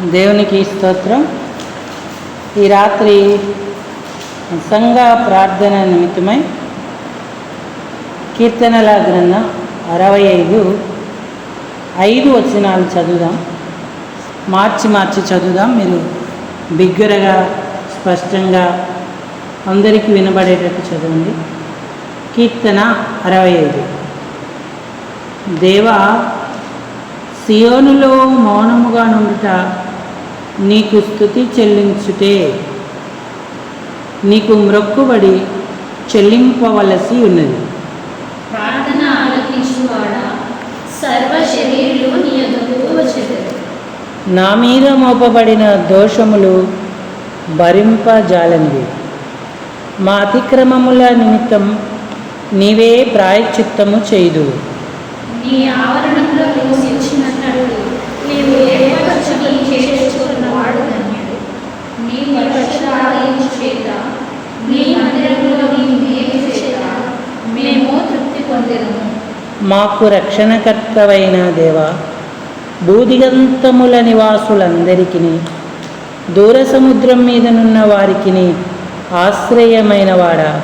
దేవునికి స్తోత్రం. ఈ రాత్రి సంఘ ప్రార్థన నిమిత్తమై కీర్తనల గ్రంథం అరవై ఐదు ఐదు వచనాలు చదువుదాం. మార్చి మార్చి చదువుదాం. మీరు బిగ్గరగా స్పష్టంగా అందరికీ వినబడేటట్టు చదవండి. కీర్తన అరవై ఐదు. దేవా సియోనులో మౌనముగా నుండుట నీకు స్థుతి చెల్లించుటే. నీకు మ్రొక్కుబడి చెల్లింపవలసి ఉన్నది. ప్రార్థన ఆలకించువాడా? సర్వ శరీరులు నీ మీద మోపబడిన దోషములు భరింపజాలనివి మా అతిక్రమముల నిమిత్తం నీవే ప్రాయశ్చిత్తము చేయుదు నీ ఆవరణంలో నివసించినట్లు నీవు ఏర్పరచుని చేసుకున్నవాడు ధన్యుడు నీ పరిశుద్ధాలయం చేత నీ మందిరంలో నీ మేలు చేత మేము తృప్తి పొందెదము మాకు రక్షణకర్తవైన దేవా భూదిగంతముల నివాసులందరికీ దూర సముద్రం మీదనున్న వారికి ఆశ్రయమైన వాడా.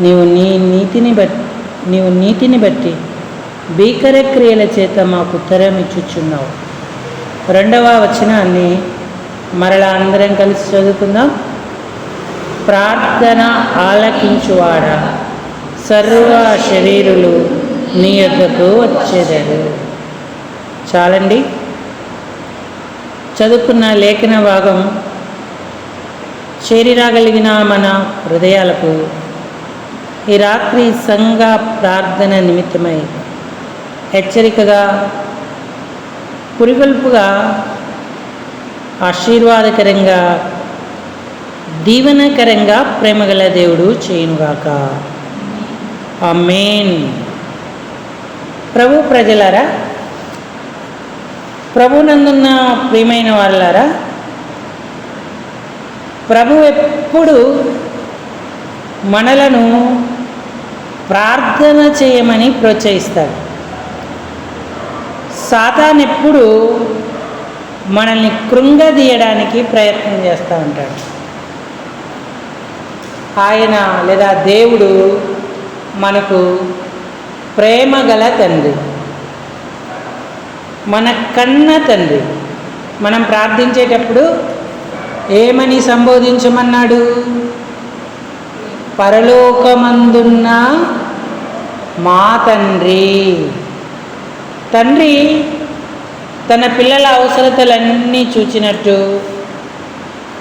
నీవు నీ నీతిని బట్టి నీవు నీతిని బట్టి భీకర క్రియల చేత మాకు ఉత్తరం ఇచ్చుచున్నావు రెండవ వచనాన్ని మరలా అందరం కలిసి చదువుకుందాం. ప్రార్థన ఆలకించువాడా. సర్వ శరీరులు నీ యొద్దకు వచ్చేదరు. చాలండి. చదువుకున్న లేఖన భాగం చేరిరాగలిగిన మన హృదయాలకు ఈ రాత్రి సంఘ ప్రార్థన నిమిత్తమై హెచ్చరికగా పురిగొల్పుగా ఆశీర్వాదకరంగా దీవనకరంగా ప్రేమగల దేవుడు చేయునుగాక. మెయిన్ ప్రభు ప్రజలారా? ప్రభునందున్న ప్రియమైన వాళ్ళారా ప్రభు ఎప్పుడు మనలను ప్రార్థన చేయమని ప్రోత్సహిస్తాడు. సాతాన్ ఎప్పుడు మనల్ని కృంగదీయడానికి ప్రయత్నం చేస్తూ ఉంటాడు. ఆయన లేదా దేవుడు మనకు ప్రేమ గల తండ్రి. మన కన్న తండ్రి. మనం ప్రార్థించేటప్పుడు ఏమని సంబోధించమన్నాడు? పరలోకమందున్న మా తండ్రి. తండ్రి తన పిల్లల అవసరతలన్నీ చూచినట్టు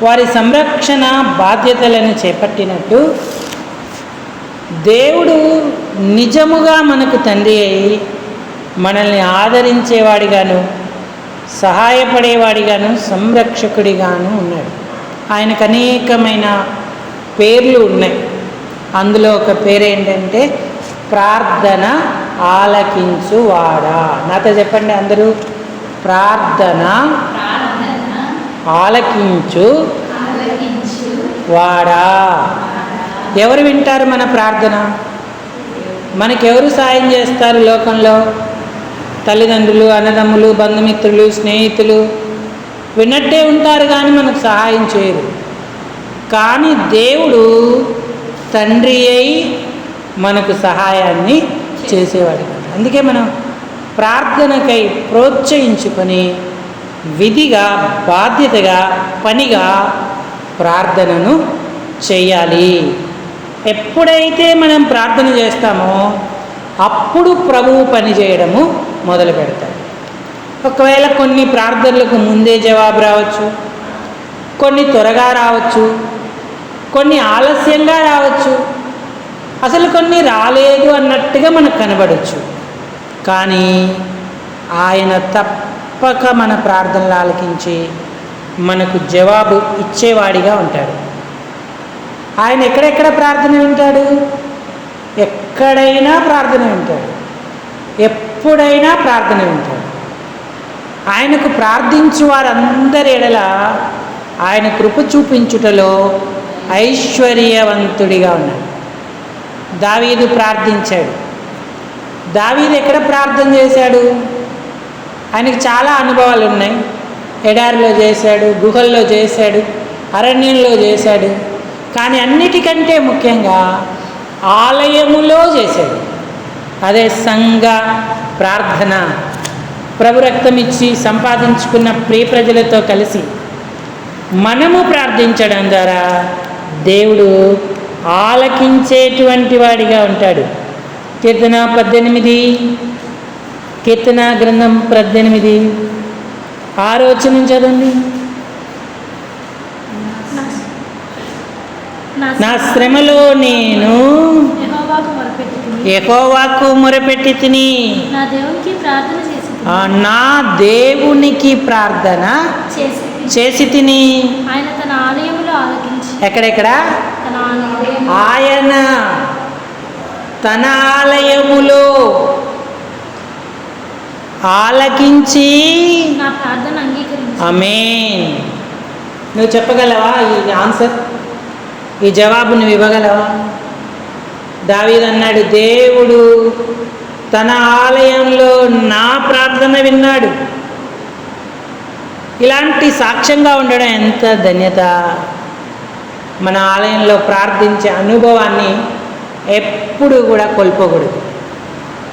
వారి సంరక్షణ బాధ్యతలను చేపట్టినట్టు దేవుడు నిజముగా మనకు తండ్రి అయి మనల్ని ఆదరించేవాడిగాను సహాయపడేవాడిగాను సంరక్షకుడిగాను ఉన్నాడు. ఆయనకు అనేకమైన పేర్లు ఉన్నాయి. అందులో ఒక పేరు ఏంటంటే ప్రార్థన ఆలకించువాడా. నాతో చెప్పండి అందరూ. ప్రార్థన ఆలకించు వాడా ఎవరు వింటారు మన ప్రార్థన? మనకెవరు సాయం చేస్తారు లోకంలో? తల్లిదండ్రులు అన్నదమ్ములు బంధుమిత్రులు స్నేహితులు విన్నట్టే ఉంటారు కానీ మనకు సహాయం చేయరు. కానీ దేవుడు తండ్రి అయి మనకు సహాయాన్ని చేసేవాడు. అందుకే మనం ప్రార్థనకై ప్రోత్సహించుకొని విధిగా బాధ్యతగా పనిగా ప్రార్థనను చేయాలి. ఎప్పుడైతే మనం ప్రార్థన చేస్తామో అప్పుడు ప్రభువు పనిచేయడము మొదలు పెడతాడు. ఒకవేళ కొన్ని ప్రార్థనలకు ముందే జవాబు రావచ్చు కొన్ని త్వరగా రావచ్చు కొన్ని ఆలస్యంగా రావచ్చు అసలు కొన్ని రాలేదు అన్నట్టుగా మనకు కనబడవచ్చు కానీ ఆయన తప్పక మన ప్రార్థనలు ఆలకించి మనకు జవాబు ఇచ్చేవాడిగా ఉంటాడు. ఆయన ఎక్కడెక్కడ ప్రార్థన వింటాడు? ఎక్కడైనా ప్రార్థన వింటాడు. ఎప్పుడైనా ప్రార్థన వింటాడు. ఆయనకు ప్రార్థించు వారందరి ఎడల ఆయన కృప చూపించుటలో ఐశ్వర్యవంతుడిగా ఉన్నాడు. దావీదు ప్రార్థించాడు. దావీదు ఎక్కడ ప్రార్థన చేశాడు? ఆయనకు చాలా అనుభవాలు ఉన్నాయి. ఎడారిలో చేశాడు గుహల్లో చేశాడు అరణ్యంలో చేశాడు. కానీ అన్నిటికంటే ముఖ్యంగా ఆలయములో చేసేది. అదే సంఘ ప్రార్థన. ప్రభు రక్తం ఇచ్చి సంపాదించుకున్న ప్రియ ప్రజలతో కలిసి మనము ప్రార్థించడం ద్వారా దేవుడు ఆలకించేటువంటి వాడిగా ఉంటాడు. కీర్తన పద్దెనిమిది కీర్తన గ్రంథం పద్దెనిమిది. ఆరో చదవండి. నా శ్రమలో నేను ఎకోవాకు మొరపెట్టి తిని నా దేవునికి ప్రార్థన చేసి తిని ఆయన తన ఆలయములో ఆలకించి ఎక్కడెక్కడ? ఆయన తన ఆలయములో ఆలకించి నా ప్రార్థన అంగీకరించి అమేన్ నువ్వు చెప్పగలవా ఈ ఆన్సర్? ఈ జవాబు నువ్వు ఇవ్వగలవా? దావీదన్నాడు దేవుడు తన ఆలయంలో నా ప్రార్థన విన్నాడు. ఇలాంటి సాక్ష్యంగా ఉండడం ఎంత ధన్యత. మన ఆలయంలో ప్రార్థించే అనుభవాన్ని ఎప్పుడు కూడా కోల్పోకూడదు.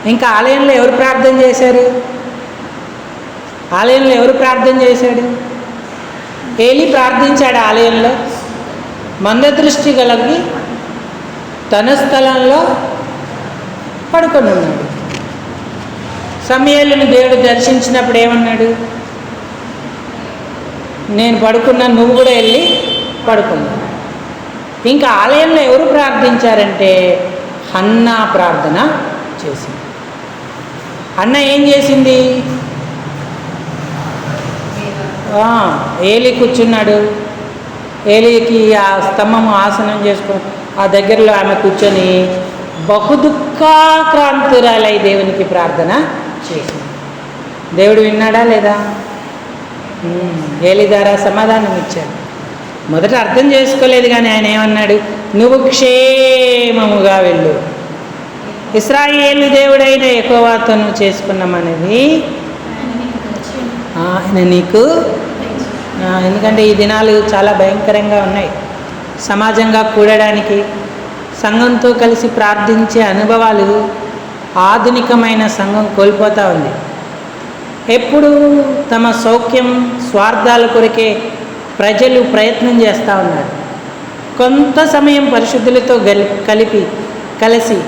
ఇంకా ఆలయంలో ఎవరు ప్రార్థన చేశారు? ఆలయంలో ఎవరు ప్రార్థన చేశాడు? ఏలి ప్రార్థించాడు ఆలయంలో? మందదృష్టి కలిగి తన స్థలంలో పడుకొని ఉన్నాడు సమయాలను దేవుడు దర్శించినప్పుడు ఏమన్నాడు? నేను పడుకున్నా నువ్వు కూడా వెళ్ళి పడుకున్నా ఇంకా ఆలయంలో ఎవరు ప్రార్థించారంటే అన్న ప్రార్థన చేసింది. అన్న ఏం చేసింది? ఏలి కూర్చున్నాడు. ఏలికి ఆ స్తంభం ఆసనం చేసుకొని ఆ దగ్గరలో ఆమె కూర్చొని బహుదుఃఖాక్రాంతురాలై దేవునికి ప్రార్థన చేసింది. దేవుడు విన్నాడా లేదా? ఏలి ద్వారా సమాధానం ఇచ్చాడు. మొదట అర్థం చేసుకోలేదు కానీ ఆయన ఏమన్నాడు? నువ్వు క్షేమముగా వెళ్ళు. ఇస్రాయేలు దేవుడైన ఎక్కువతో నువ్వు చేసుకున్నామనేది ఆయన నీకు ఎందుకంటే ఈ దినాలు చాలా భయంకరంగా ఉన్నాయి. సమాజంగా కూడడానికి సంఘంతో కలిసి ప్రార్థించే అనుభవాలు ఆధునికమైన సంఘం కోల్పోతూ ఉంది. ఎప్పుడు తమ సౌఖ్యం స్వార్థాల కొరకే ప్రజలు ప్రయత్నం చేస్తూ ఉన్నారు. కొంత సమయం పరిశుద్ధులతో కలిపి కలిసి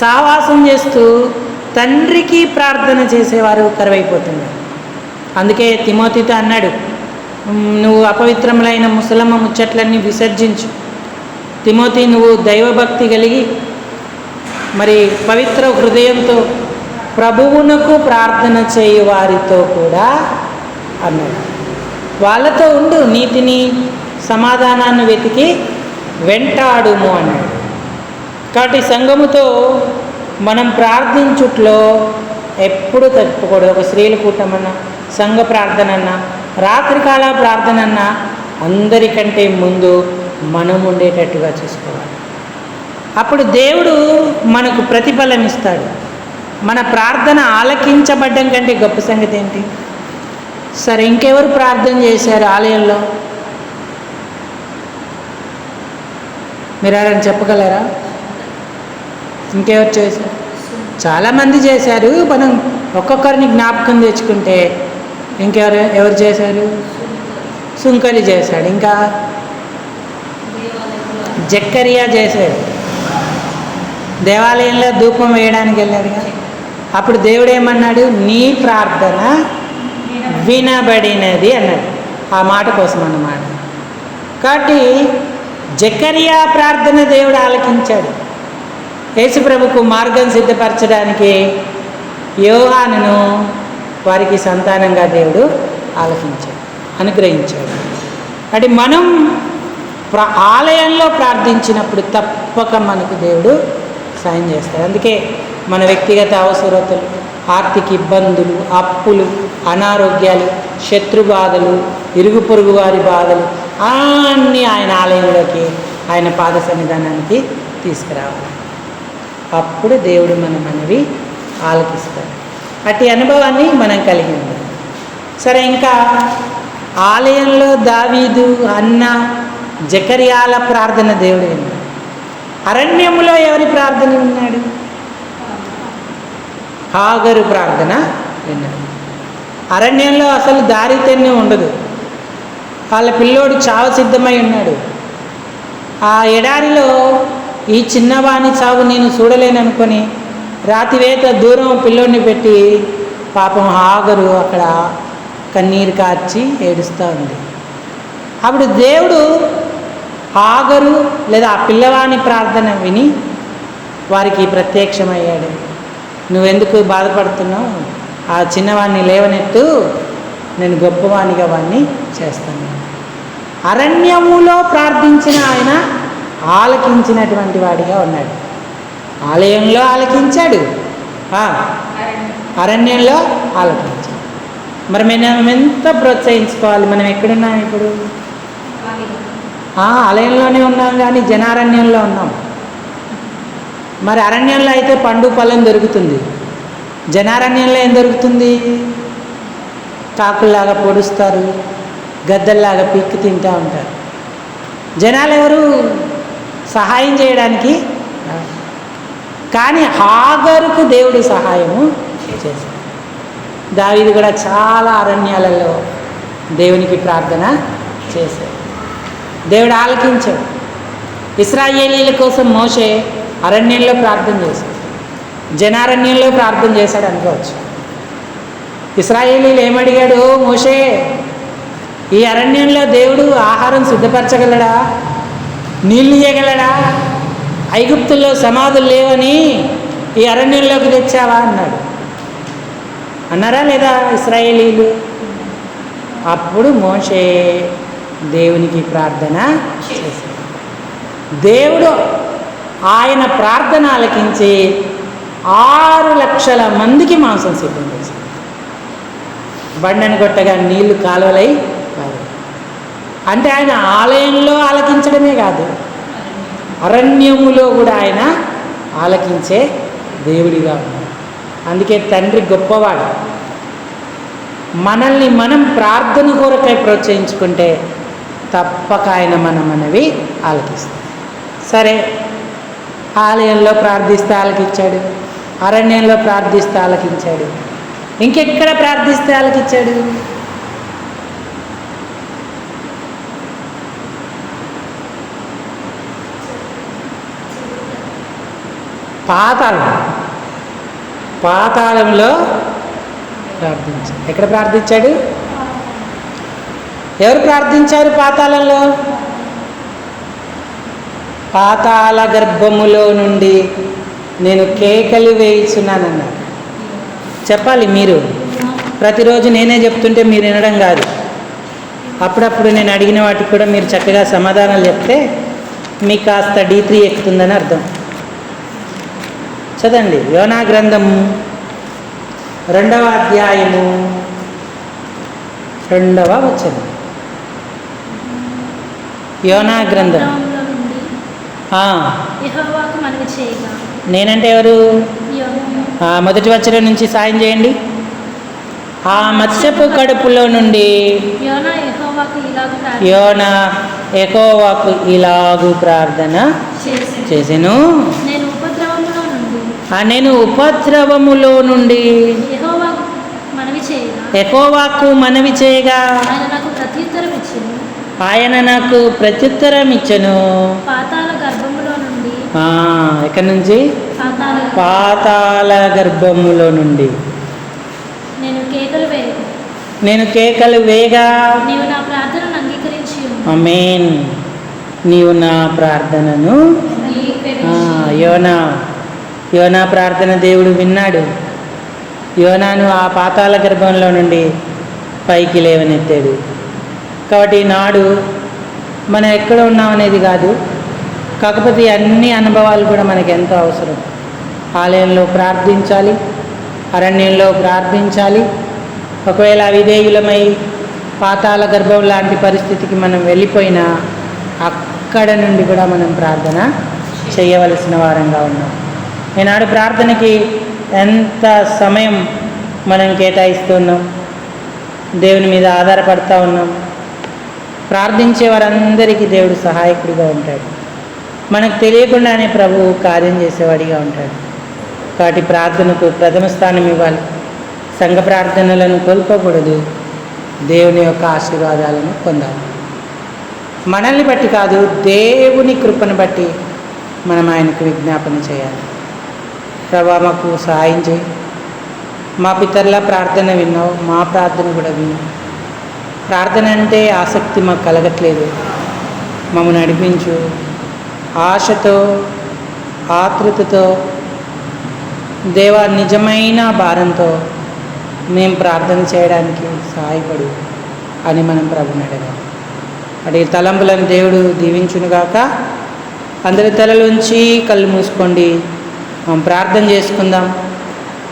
సావాసం చేస్తూ తండ్రికి ప్రార్థన చేసేవారు కరువైపోతున్నారు. అందుకే తిమోతితో అన్నాడు నువ్వు అపవిత్రములైన ముసలమ్మ ముచ్చట్లన్నీ విసర్జించు. తిమోతి నువ్వు దైవభక్తి కలిగి మరి పవిత్ర హృదయంతో ప్రభువునకు ప్రార్థన చేయు వారితో కూడా అన్నాడు వాళ్ళతో ఉండు నీతిని సమాధానాన్ని వెతికి వెంటాడుము అన్నాడు. కాబట్టి సంఘముతో మనం ప్రార్థించుట్లో ఎప్పుడు తప్పుకూడదు ఒక స్త్రీల కూటమన్నా సంఘ ప్రార్థన అన్నా రాత్రికాల ప్రార్థన అన్నా అందరికంటే ముందు మనం ఉండేటట్టుగా చూసుకోవాలి. అప్పుడు దేవుడు మనకు ప్రతిఫలం ఇస్తాడు. మన ప్రార్థన ఆలకించబడ్డం కంటే గొప్ప సంగతి ఏంటి? సరే ఇంకెవరు ప్రార్థన చేశారు ఆలయంలో? మీరు ఎవరైనా చెప్పగలరా? ఇంకెవరు చేశారు? చాలామంది చేశారు మనం ఒక్కొక్కరిని జ్ఞాపకం తెచ్చుకుంటే ఇంకెవరు ఎవరు చేశారు? సుంకరి చేశాడు. ఇంకా జక్కరియా చేశాడు. దేవాలయంలో ధూపం వేయడానికి వెళ్ళాడుగా అప్పుడు దేవుడు ఏమన్నాడు నీ ప్రార్థన వినబడినది అన్నాడు. ఆ మాట కోసం అన్నమాట. కాబట్టి జకరియా ప్రార్థన దేవుడు ఆలకించాడు. యేసుప్రభుకు మార్గం సిద్ధపరచడానికి యోహానును వారికి సంతానంగా దేవుడు ఆలకించాడు అనుగ్రహించాడు. అంటే మనం ప్ర ఆలయంలో ప్రార్థించినప్పుడు తప్పక మనకు దేవుడు సాయం చేస్తాడు. అందుకే మన వ్యక్తిగత అవసరతలు ఆర్థిక ఇబ్బందులు అప్పులు అనారోగ్యాలు శత్రు బాధలు ఇరుగు పొరుగు వారి బాధలు అన్నీ ఆయన ఆలయంలోకి ఆయన పాద సన్నిధానానికి తీసుకురావాలి. అప్పుడు దేవుడు మన మనవి ఆలకిస్తాడు. అట్టి అనుభవాన్ని మనం కలిగి ఉంది సరే ఇంకా ఆలయంలో దావీదు అన్న జకర్యాల ప్రార్థన దేవుడు విన్నాడు అరణ్యంలో ఎవరి ప్రార్థన విన్నాడు? హాగరు ప్రార్థన విన్నాడు. అరణ్యంలో అసలు దారి తెన్నే ఉండదు. వాళ్ళ పిల్లోడు చావ సిద్ధమై ఉన్నాడు. ఆ ఎడారిలో ఈ చిన్నవాణి చావు నేను చూడలేననుకొని రాతివేత దూరం పిల్లోడిని పెట్టి పాపం ఆగరు అక్కడ. కన్నీరు కార్చి ఏడుస్తూ ఉంది. అప్పుడు దేవుడు ఆగరు లేదా ఆ పిల్లవాని ప్రార్థన విని వారికి ప్రత్యక్షమయ్యాడు. నువ్వెందుకు బాధపడుతున్నావు? ఆ చిన్నవాడిని లేవనెత్తు. నేను గొప్పవాణిగా వాడిని చేస్తాను. అరణ్యములో ప్రార్థించిన ఆయన ఆలకించినటువంటి వాడిగా ఉన్నాడు. ఆలయంలో ఆలకించాడు. అరణ్యంలో ఆలకించాడు. మరి మనం ఎంత ప్రోత్సహించుకోవాలి? మనం ఎక్కడున్నాం ఇప్పుడు? ఆలయంలోనే ఉన్నాం కానీ జనారణ్యంలో ఉన్నాం. మరి అరణ్యంలో అయితే పండు పొలం దొరుకుతుంది. జనారణ్యంలో ఏం దొరుకుతుంది? కాకుల్లాగా పొడుస్తారు గద్దల్లాగా పిక్కి తింటూ ఉంటారు. జనాలు ఎవరు? సహాయం చేయడానికి కానీ హాగరుకు దేవుడు సహాయము చేశాడు. దావీదు కూడా చాలా అరణ్యాలలో దేవునికి ప్రార్థన చేశాడు. దేవుడు ఆలకించాడు. ఇస్రాయేలీల కోసం మోషే అరణ్యంలో ప్రార్థన చేశాడు. జనారణ్యంలో ప్రార్థన చేశాడు అనుకోవచ్చు. ఇస్రాయేలీలు ఏమడిగాడు? మోషే ఈ అరణ్యంలో దేవుడు ఆహారం సిద్ధపరచగలడా? నీళ్ళు ఇయ్యగలడా? ఐగుప్తుల్లో సమాధులు లేవని ఈ అరణ్యంలోకి తెచ్చావా అన్నాడు. అన్నారా లేదా ఇస్రాయేలీలు? అప్పుడు మోషే దేవునికి ప్రార్థన చేశాడు. దేవుడు ఆయన ప్రార్థన ఆలకించి ఆరు లక్షల మందికి మాంసం సిద్ధం చేశాడు. బండని కొట్టగా నీళ్ళు కాలువలై అంటే ఆయన ఆలయంలో ఆలకించడమే కాదు అరణ్యములో కూడా ఆయన ఆలకించే దేవుడిగా ఉన్నాడు. అందుకే తండ్రి గొప్పవాడు. మనల్ని మనం ప్రార్థన కొరకై ప్రోత్సహించుకుంటే తప్పక ఆయన మన మనవి ఆలకిస్తాం సరే ఆలయంలో ప్రార్థిస్తే ఆలకించాడు అరణ్యంలో ప్రార్థిస్తే ఆలకించాడు ఇంకెక్కడ ప్రార్థిస్తే ఆలకించాడు? పాతాళం. పాతాళంలో ప్రార్థించాడు ఎక్కడ ప్రార్థించాడు? ఎవరు ప్రార్థించారు పాతాళంలో? పాతాళ గర్భములో నుండి నేను కేకలు వేయిచున్నానన్నాడు. చెప్పాలి మీరు. ప్రతిరోజు నేనే చెప్తుంటే మీరు వినడం కాదు. అప్పుడప్పుడు నేను అడిగిన వాటికి కూడా మీరు చక్కగా సమాధానాలు చెప్తే మీకు కాస్త డీ త్రీ ఎక్కుతుందని అర్థం. చదండి. యోనా గ్రంథము రెండవ అధ్యాయము రెండవ వచనం. యోనా గ్రంథం. నేనంటే ఎవరు? మొదటి వచనం నుంచి సాయం చేయండి. ఆ మత్స్యపు కడుపులో నుండి యోనా ఎకోవాకు ఇలాగు ప్రార్థన. చేసి చేసెను. నుండి ఆ నేను ఉపద్రవములో నుండి యెహోవాకు మనవి చేయగా. ఎకోవాకు మనవి చేయగా. ఆయన నాకు ప్రత్యుత్తరం ఇచ్చను. ఎక్కడి నుంచి? పాతాల గర్భములో నుండి. నేను కేకలు వేగా. అమేన్ నీవు నా ప్రార్థనను యోనా. యోనా ప్రార్థన దేవుడు విన్నాడు. యోనాను ఆ పాతాల గర్భంలో నుండి పైకి లేవనెత్తాడు. కాబట్టి నాడు మనం ఎక్కడ ఉన్నాం అనేది కాదు కాకపోతే అన్ని అనుభవాలు కూడా మనకి ఎంతో అవసరం. ఆలయంలో ప్రార్థించాలి అరణ్యంలో ప్రార్థించాలి. ఒకవేళ అవిధేయులమై పాతాల గర్భం లాంటి పరిస్థితికి మనం వెళ్ళిపోయినా అక్కడ నుండి కూడా మనం ప్రార్థన చేయవలసిన వారంగా ఉన్నాం. ఈనాడు ప్రార్థనకి ఎంత సమయం మనం కేటాయిస్తున్నాం? దేవుని మీద ఆధారపడతా ఉన్నాం. ప్రార్థించే వారందరికీ దేవుడు సహాయకుడిగా ఉంటాడు. మనకు తెలియకుండానే ప్రభువు కార్యం చేసేవాడిగా ఉంటాడు. కాబట్టి ప్రార్థనకు ప్రథమ స్థానం ఇవ్వాలి. సంఘ ప్రార్థనలను కోల్పోకూడదు. దేవుని యొక్క ఆశీర్వాదాలను పొందాలి. మనల్ని బట్టి కాదు దేవుని కృపను బట్టి మనం ఆయనకు విజ్ఞాపన చేయాలి. ప్రభా మాకు సహాయం చేయి. మా పితరుల ప్రార్థన విన్నావు మా ప్రార్థన కూడా విన్నావు. ప్రార్థన అంటే ఆసక్తి మాకు కలగట్లేదు. మమ్మల్ని నడిపించు. ఆశతో ఆతృతతో దేవా నిజమైన భారంతో మేము ప్రార్థన చేయడానికి సహాయపడు అని మనం ప్రభుని అడగాలి. అడిగి తలంపులను దేవుడు దీవించునుగాక. అందరి తలలుంచి కళ్ళు మూసుకోండి. ప్రార్థన చేసుకుందాం.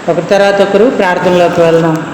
ఒకరి తర్వాత ఒకరు ప్రార్థనలోకి వెళ్దాం.